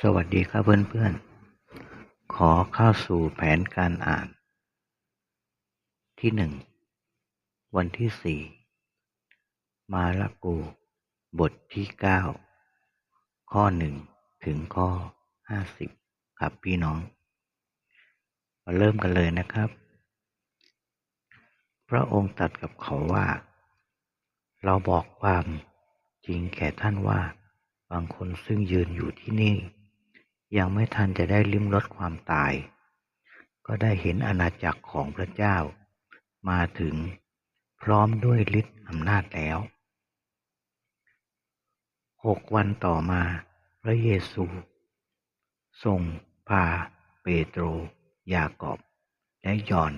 สวัสดีครับเพื่อนๆ ขอเข้าสู่แผนการอ่าน ที่หนึ่ง วันที่สี่ มาละกู บทที่เก้า ข้อหนึ่งถึงข้อห้าสิบครับพี่น้อง มาเริ่มกันเลยนะครับ พระองค์ตรัสกับเขาว่า เราบอกความจริงแก่ท่านว่า บางคนซึ่งยืนอยู่ที่นี่ ยังไม่ทันจะได้ลิ้มรสความตาย ก็ได้เห็นอาณาจักรของพระเจ้า มาถึงพร้อมด้วยฤทธิ์อำนาจแล้วหกวันต่อมาพระเยซูทรงพาเปโตร ยากอบ และยอน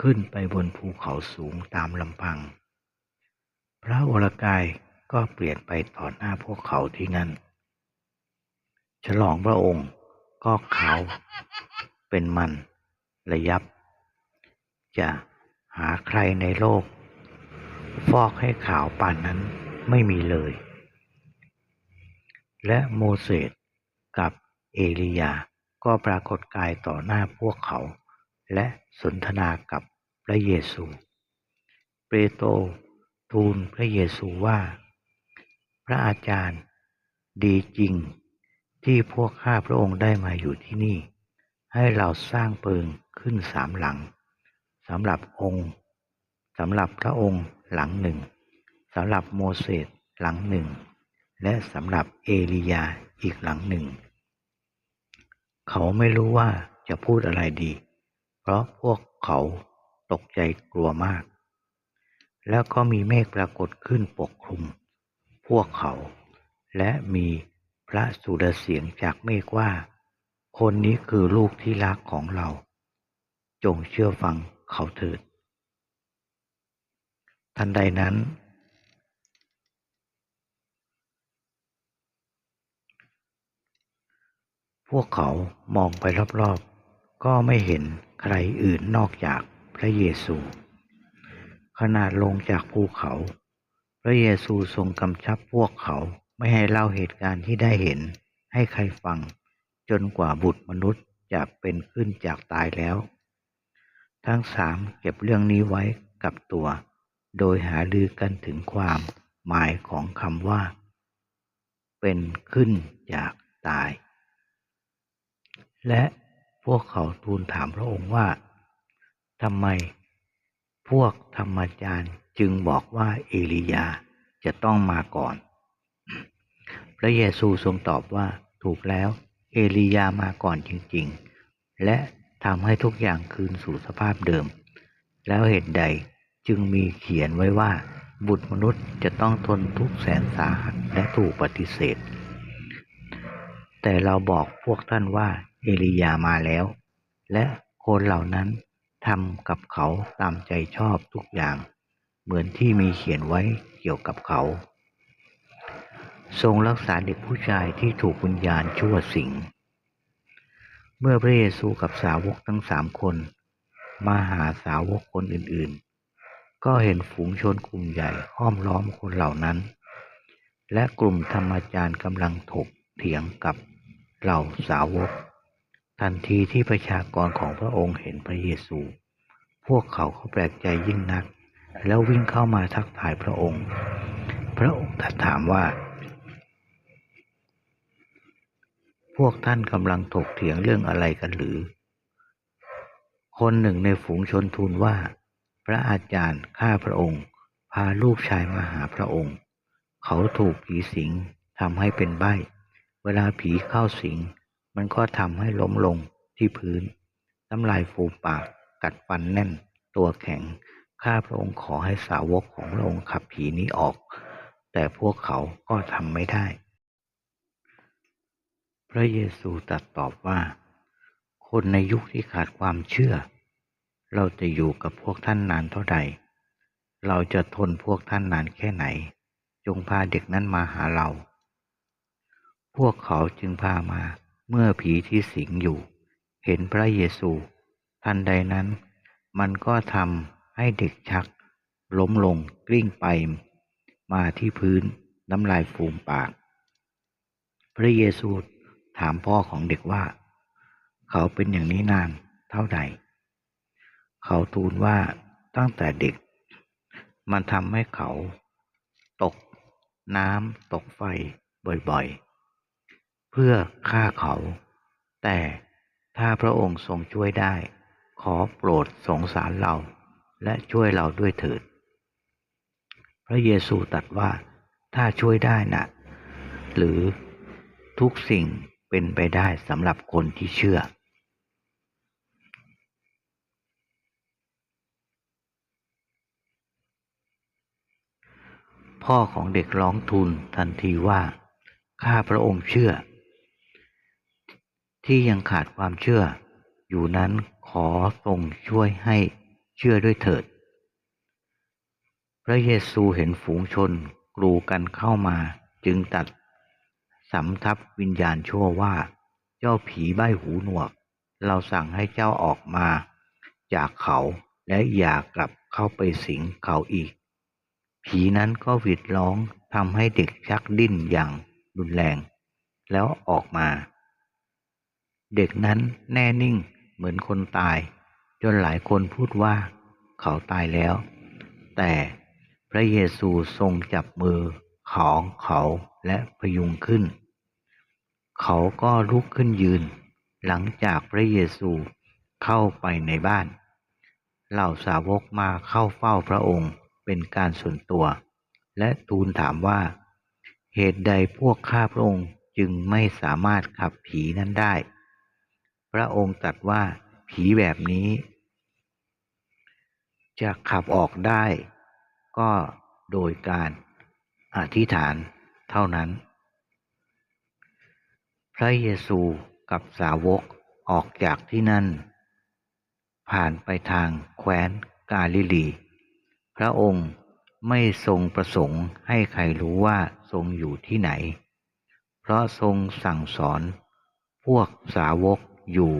ขึ้นไปบนภูเขาสูงตามลำพัง พระวรกายก็เปลี่ยนไปต่อหน้าพวกเขาที่นั่น ฉลองพระองค์ ก็เขาเป็นมันระยับ จะหาใครในโลก ฟอกให้ขาวป่านนั้นไม่มีเลย และโมเสสกับเอลียาก็ปรากฏกายต่อหน้าพวกเขา และสนทนากับพระเยซู เปโตรทูลพระเยซูว่า พระอาจารย์ดีจริง ที่พวกข้าพระองค์ได้มาอยู่ที่นี่ ให้เราสร้างเปิงขึ้นสามหลังสำหรับองค์สำหรับพระองค์หลังหนึ่งสำหรับโมเสสหลังหนึ่ง และสำหรับเอลียาอีกหลังหนึ่ง เขาไม่รู้ว่าจะพูดอะไรดี เพราะพวกเขาตกใจกลัวมาก แล้วก็มีเมฆปรากฏขึ้นปกคลุม พวกเขาและมี พระสุรเสียงจากเมฆว่า คนนี้คือลูกที่รักของเรา จงเชื่อฟังเขาเถิด ทันใดนั้น พวกเขามองไปรอบๆ ก็ไม่เห็นใครอื่นนอกจากพระเยซู ขนาดลงจากภูเขา พระเยซูทรงกำชับพวกเขา ไม่ให้เล่าเหตุการณ์ที่ได้เห็นให้ใครฟัง จนกว่าบุตรมนุษย์จะเป็นขึ้นจากตายแล้ว ทั้งสามเก็บเรื่องนี้ไว้กับตัว โดยหาลือกันถึงความหมายของคำว่า เป็นขึ้นจากตาย และพวกเขาทูลถามพระองค์ว่าทำไม พวกธรรมจารย์จึงบอกว่าเอลียาจะต้องมาก่อน ระเยซูทรงตอบว่าถูกแล้ว เอลียามาก่อนจริงๆ และทำให้ทุกอย่างคืนสู่สภาพเดิม แล้วเหตุใดจึงมีเขียนไว้ว่า บุตรมนุษย์จะต้องทนทุกแสนสาหัสและถูกปฏิเสธ แต่เราบอกพวกท่านว่าเอลียามาแล้ว และคนเหล่านั้นทำกับเขาตามใจชอบทุกอย่าง เหมือนที่มีเขียนไว้เกี่ยวกับเขา ทรงรักษาเด็กผู้ชายที่ถูกวิญญาณชั่วสิง เมื่อพระเยซูกับสาวกทั้งสามคน มาหาสาวกคนอื่นๆ ก็เห็นฝูงชนกลุ่มใหญ่ห้อมล้อมคนเหล่านั้น และกลุ่มธรรมจารย์กำลังถกเถียงกับเหล่าสาวก ทันทีที่ประชากรของพระองค์เห็นพระเยซู พวกเขาก็แปลกใจยิ่งนัก แล้ววิ่งเข้ามาทักทายพระองค์ พระองค์ตรัสถามว่า พ วกท่านกำลังถกเถียงเรื่องอะไรกันหรือ คนหนึ่งในฝูงชนทูลว่า พระอาจารย์ข้าพระองค์ พาลูกชายมาหาพระองค์ เขาถูกผีสิงทำให้เป็นใบ้ เวลาผีเข้าสิง มันก็ทำให้ล้มลงที่พื้นน้ำลายฟูปากกัดฟันแน่น ตัวแข็งข้าพระองค์ขอให้สาวกของพระองค์ขับผีนี้ออก แต่พวกเขาก็ทำไม่ได้ พระเยซูตรัสตอบว่า คนในยุคที่ขาดความเชื่อ เราจะอยู่กับพวกท่านนานเท่าใด เราจะทนพวกท่านนานแค่ไหน จงพาเด็กนั้นมาหาเรา พวกเขาจึงพามาเมื่อผีที่สิงอยู่ เห็นพระเยซู ทันใดนั้น มันก็ทำให้เด็กชัก ล้มลงกลิ้งไป มาที่พื้นน้ำลายฟูมปาก พระเยซู ถามพ่อของเด็กว่า เขาเป็นอย่างนี้นานเท่าใดเขาทูลว่าตั้งแต่เด็ก มันทำให้เขา ตก น้ำตกไฟบ่อยๆ เพื่อฆ่าเขา แต่ถ้าพระองค์ทรงช่วยได้ ขอโปรดสงสารเรา และช่วยเราด้วยเถิด พระเยซูตรัสว่าถ้าช่วยได้นะหรือทุกสิ่ง เป็นไปได้สำหรับคนที่เชื่อ พ่อของเด็กร้องทูลทันทีว่า ข้าพระองค์เชื่อ ที่ยังขาดความเชื่อ อยู่นั้นขอทรงช่วยให้เชื่อด้วยเถิด พระเยซูเห็นฝูงชนกรูกันเข้ามาจึงตัด สำทับวิญญาณชั่วว่า เจ้าผีใบหูหนวก เราสั่งให้เจ้าออกมา จากเขาและอย่ากลับเข้าไปสิงเขาอีก ผีนั้นก็หวิดร้องทำให้เด็กชักดิ้นอย่างรุนแรง แล้วออกมา เด็กนั้นแน่นิ่งเหมือนคนตาย จนหลายคนพูดว่าเขาตายแล้ว แต่พระเยซูทรงจับมือของเขาและพยุงขึ้น เขาก็ลุกขึ้นยืน หลังจากพระเยซูเข้าไปในบ้าน เหล่าสาวกมาเข้าเฝ้าพระองค์เป็นการส่วนตัว และทูลถามว่า เหตุใดพวกข้าพระองค์จึงไม่สามารถขับผีนั้นได้ พระองค์ตรัสว่าผีแบบนี้ จะขับออกได้ ก็โดยการอธิษฐานเท่านั้น ระเยซูกับสาวกออกจากที่นั่น ผ่านไปทางแคว้นกาลิลี พระองค์ไม่ทรงประสงค์ให้ใครรู้ว่าทรงอยู่ที่ไหน เพราะทรงสั่งสอนพวกสาวกอยู่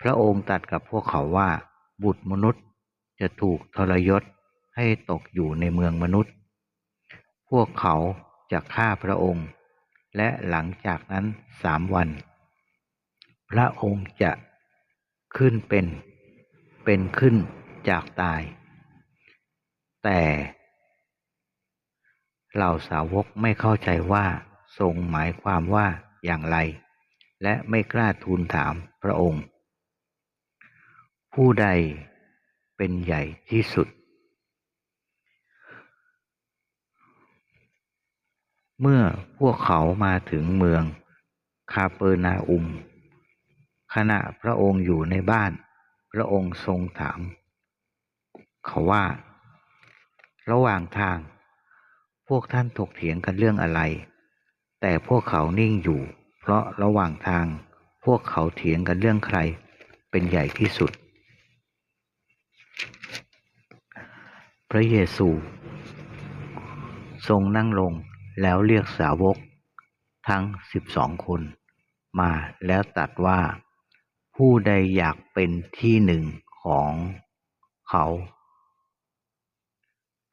พระองค์ตรัสกับพวกเขาว่า บุตรมนุษย์จะถูกทรยศให้ตกอยู่ในเมืองมนุษย์ พวกเขาจะฆ่าพระองค์ และหลังจากนั้นสามวัน พระองค์จะขึ้นเป็น เป็นขึ้นจากตาย แต่เหล่าสาวกไม่เข้าใจว่าทรงหมายความว่าอย่างไร และไม่กล้าทูลถามพระองค์ ผู้ใดเป็นใหญ่ที่สุด เมื่อพวกเขามาถึงเมืองคาเปอร์นาอุม ขณะพระองค์อยู่ในบ้าน พระองค์ทรงถาม เขาว่า ระหว่างทาง พวกท่านถกเถียงกันเรื่องอะไร แต่พวกเขานิ่งอยู่ เพราะระหว่างทาง พวกเขาเถียงกันเรื่องใคร เป็นใหญ่ที่สุด พระเยซู ทรงนั่งลง แล้วเรียกสาวกทั้งสิบสองคนมาแล้วตรัสว่า ผู้ใดอยากเป็นที่หนึ่งของเขา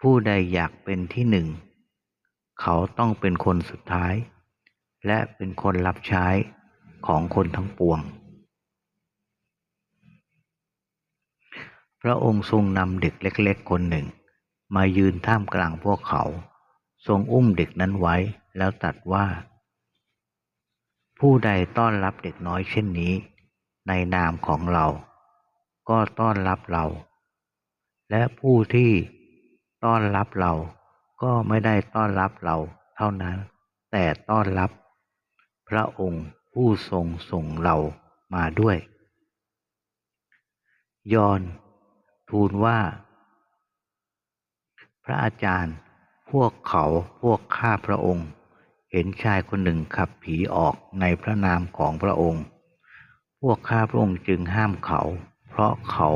ผู้ใดอยากเป็นที่หนึ่ง เขาต้องเป็นคนสุดท้าย และเป็นคนรับใช้ของคนทั้งปวง พระองค์ทรงนำเด็กเล็ก ๆ คนหนึ่ง มายืนท่ามกลางพวกเขา ทรงอุ้มเด็กนั้นไว้แล้วตรัสว่า ผู้ใดต้อนรับเด็กน้อยเช่นนี้ ในนามของเรา ก็ต้อนรับเรา และผู้ที่ต้อนรับเราก็ไม่ได้ต้อนรับเราเท่านั้น แต่ต้อนรับ พระองค์ผู้ทรงส่งเรามาด้วย ยอนทูลว่า พระอาจารย์ พวกเขาพวกข้าพระองค์ เห็นชายคนหนึ่งขับผีออกในพระนามของพระองค์ พวกข้าพระองค์จึงห้ามเขา เพราะเขา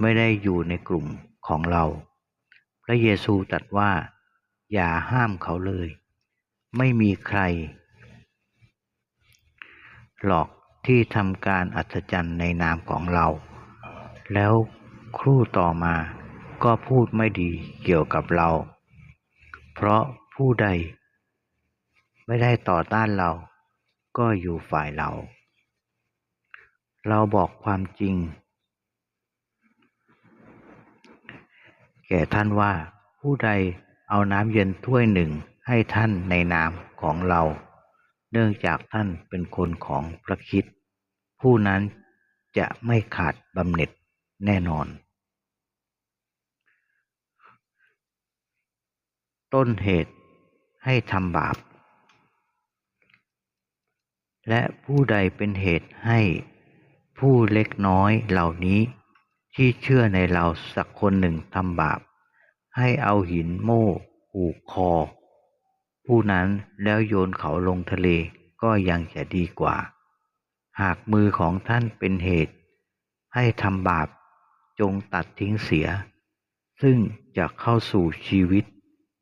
ไม่ได้อยู่ในกลุ่มของเรา พระเยซูตรัสว่า อย่าห้ามเขาเลย ไม่มีใครหรอกที่ทำการอัศจรรย์ในนามของเรา แล้วครู่ต่อมาก็พูดไม่ดีเกี่ยวกับเรา เพราะผู้ใด ไม่ได้ต่อต้านเรา ก็อยู่ฝ่ายเรา เราบอกความจริง แก่ท่านว่าผู้ใดเอาน้ำเย็นถ้วยหนึ่งให้ท่านในนามของเรา เนื่องจากท่านเป็นคนของพระคิด ผู้นั้นจะไม่ขาดบำเหน็จแน่นอน ต้นเหตุให้ทำบาป และผู้ใดเป็นเหตุให้ผู้เล็กน้อยเหล่านี้ที่เชื่อในเราสักคนหนึ่งทำบาป ให้เอาหินโม่ผูกคอ ผู้นั้นแล้วโยนเขาลงทะเลก็ยังจะดีกว่า หากมือของท่านเป็นเหตุ ให้ทำบาปจงตัดทิ้งเสีย ซึ่งจะเข้าสู่ชีวิต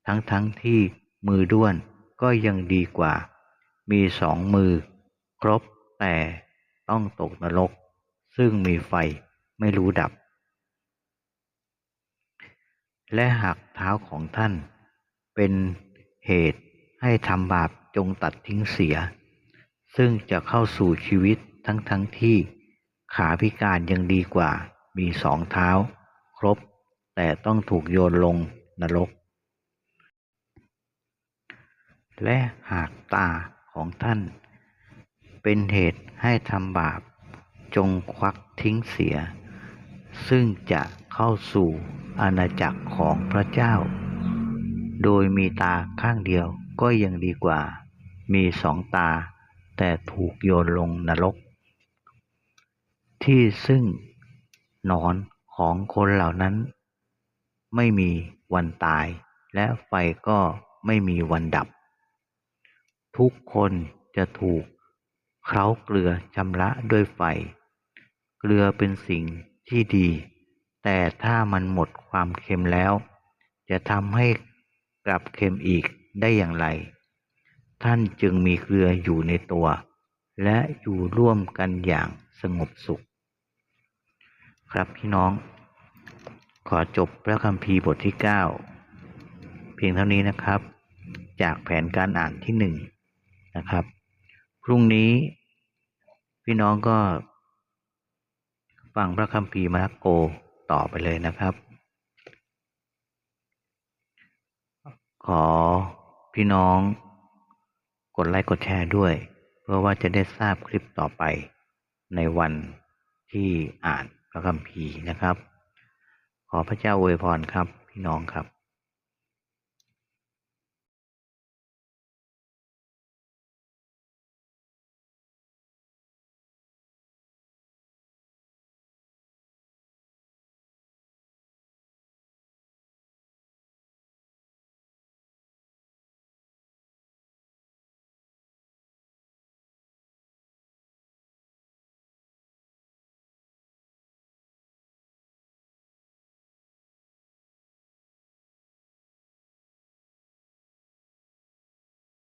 ทั้งทั้งที่มือด้วนก็ยังดีกว่า มีสองมือ ครบแต่ต้องตกนรก ซึ่งมีไฟไม่รู้ดับ และหากเท้าของท่าน เป็นเหตุให้ทำบาปจงตัดทิ้งเสีย ซึ่งจะเข้าสู่ชีวิตทั้งทั้งที่ขาพิการยังดีกว่า มีสองเท้า ครบ แต่ต้องถูกโยนลงนรก และหากตาของท่าน เป็นเหตุให้ทำบาป จงควักทิ้งเสีย ซึ่งจะเข้าสู่อาณาจักรของพระเจ้า โดยมีตาข้างเดียวก็ยังดีกว่า มีสองตา แต่ถูกโยนลงนรก ที่ซึ่งนอนของคนเหล่านั้น ไม่มีวันตายและไฟก็ไม่มีวันดับ ทุกคนจะถูกเคล้าเกลือชำระด้วยไฟ เกลือเป็นสิ่งที่ดี แต่ถ้ามันหมดความเค็มแล้ว จะทำให้กลับเค็มอีกได้อย่างไร ท่านจึงมีเกลืออยู่ในตัว และอยู่ร่วมกันอย่างสงบสุข ครับพี่น้อง ขอจบพระคัมภีร์บทที่ 9 เพียงเท่านี้นะครับ จากแผนการอ่านที่หนึ่ง นะครับ พรุ่งนี้พี่น้องก็ฟังพระคัมภีร์มาระโกต่อไปเลยนะครับ ขอพี่น้องกดไลค์กดแชร์ด้วย เพื่อว่าจะได้ทราบคลิปต่อไปในวันที่อ่านพระคัมภีร์นะครับ ขอพระเจ้าอวยพรครับ พี่น้องครับ